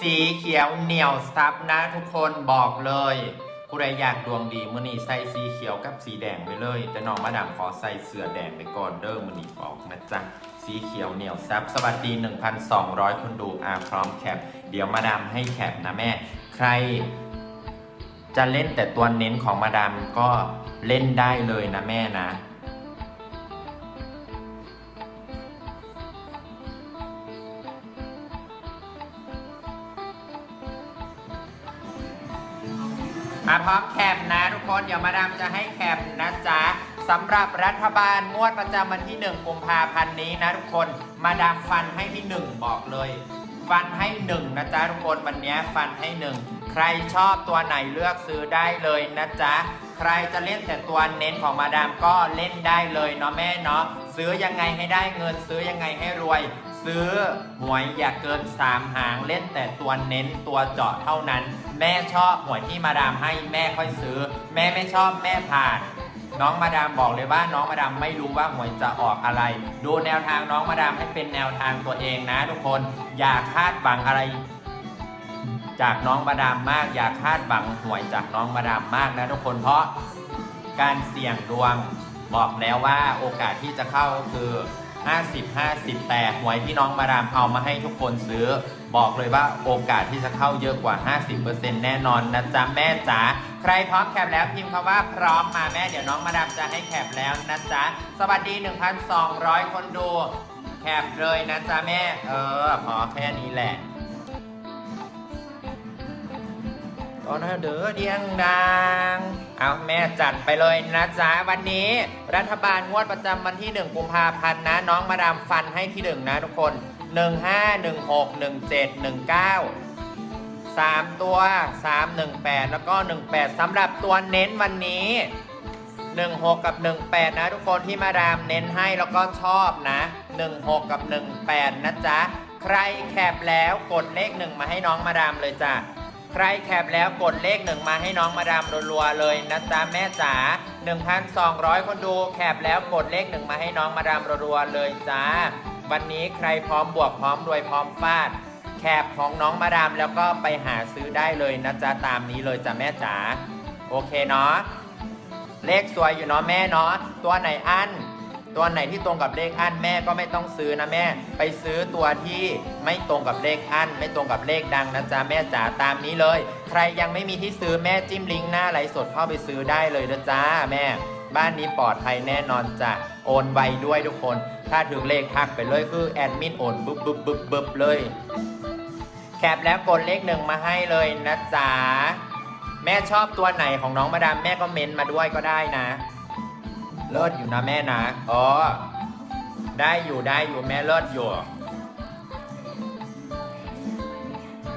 สีเขียวเหนียวซับนะทุกคนบอกเลย ผู้ใดอยากดวงดีมือนี้ใส่สีเขียวกับสีแดงไปเลย แต่น้องมาดามขอใส่เสื้อแดงไปก่อนเด้อมือนี้บอกนะจ๊ะสีเขียวเหนียวซับสวัสดี 1,200 คนดูอาพร้อมแคป เดี๋ยวมาดามให้แคปนะแม่ ใคร จะเล่นแต่ตัวเน้นของมาดามก็เล่นได้เลยนะแม่นะ มาพร้อมแคปนะทุกคน เดี๋ยวมาดามจะให้แคปนะจ๊ะสำหรับรัฐบาลงวดประจำวันที่ 1กุมภาพันธ์นี้นะทุกคน มาดามฟันให้ที่ 1 บอกเลย ฟันให้ 1 นะจ๊ะทุกคนวันนี้ฟันให้ 1 ใครชอบตัวไหนเลือกซื้อได้เลยนะจ๊ะใครจะเล่นแต่ตัวเน้นของมาดามก็เล่นได้เลยเนาะแม่เนาะซื้อยังไงให้ได้เงินซื้อยังไงให้รวย ซื้อหวยอย่าเกิน 3 หางเล่นแต่ตัวเน้นตัวเจาะเท่านั้น แม่ชอบหวยที่มาดามให้แม่ค่อยซื้อ แม่ไม่ชอบแม่ผ่าน น้องมาดามบอกเลยว่าน้องมาดามไม่รู้ว่าหวยจะออกอะไร ดูแนวทางน้องมาดามให้เป็นแนวทางตัวเองนะทุกคนอย่าคาดหวังอะไร จากน้องมาดามมากอย่าคาดหวังหวยจากน้องมาดามมากนะทุกคนเพราะการเสี่ยงดวงบอกแล้วว่าโอกาสที่จะเข้าก็คือ 50 50 แต่หวยที่น้องมาดามเอามาให้ทุกคนซื้อ บอกเลยว่าโอกาสที่จะเข้าเยอะกว่า 50%แน่นอนนะจ๊ะแม่จ๋าใครพร้อมแคปแล้วพิมพ์คำว่าพร้อมมาแม่เดี๋ยวน้องมาดามจะให้แคปแล้วนะจ๊ะสวัสดี 1,200 คนดู แคปเลยนะจ๊ะแม่ เออพอแค่นี้แหละ ตอนเด้อเดียงดัง เอาแม่จัดไปเลยนะจ๊ะวันนี้ รัฐบาลงวดประจำวันที่ 1 กุมภาพันธ์นะ น้องมาดามฟันให้ที่หนึ่งนะทุกคน 1 5 1 6 1 7 1 9 3 ตัว 3 1 8 แล้วก็ 18สำหรับตัวเน้นวันนี้ 16 กับ 18 นะทุกคนที่มาดามเน้นให้แล้วก็ชอบนะ 16 กับ 18 นะจ๊ะ ใครแคปแล้วกดเลขหนึ่งมาให้น้องมาดามเลยจ้ะ ใครแคปแล้วกดเลขหนึ่งมาให้น้องมาดามรัวๆเลยนะจ๊ะแม่จ๋า1,200 คนดูแคปแล้วกดเลขหนึ่งมาให้น้องมาดามรัวๆเลยจ้า วันนี้ใครพร้อมบวกพร้อมรวยพร้อมฟาด แคปของน้องมาดามแล้วก็ไปหาซื้อได้เลยนะจ๊ะตามนี้เลยจ้ะแม่จ๋าโอเคเนาะเลขสวยอยู่เนาะแม่เนาะตัวไหนอัน ตัวไหนที่ตรงกับเลขอันแม่ก็ไม่ต้องซื้อนะแม่ ไปซื้อตัวที่ไม่ตรงกับเลขอันไม่ตรงกับเลขดังนะจ๊ะแม่จ๋าตามนี้เลย ใครยังไม่มีที่ซื้อแม่จิ้มลิงก์หน้าไลฟ์สดเข้าไปซื้อได้เลยนะจ้าแม่ บ้านนี้ปลอดภัยแน่นอนจ้ะโอนไวด้วยทุกคน ถ้าถึงเลขทักไปเลยคือแอดมินโอนบึบบึบบึบบึบเลยแคปแล้วกดเลขหนึ่งมาให้เลยนะจ๊ะแม่ชอบตัวไหนของน้องมาดามแม่ก็เม้นมาด้วยก็ได้นะ เลิศอยู่นะแม่นะอ๋อได้อยู่ได้อยู่แม่เลิศอยู่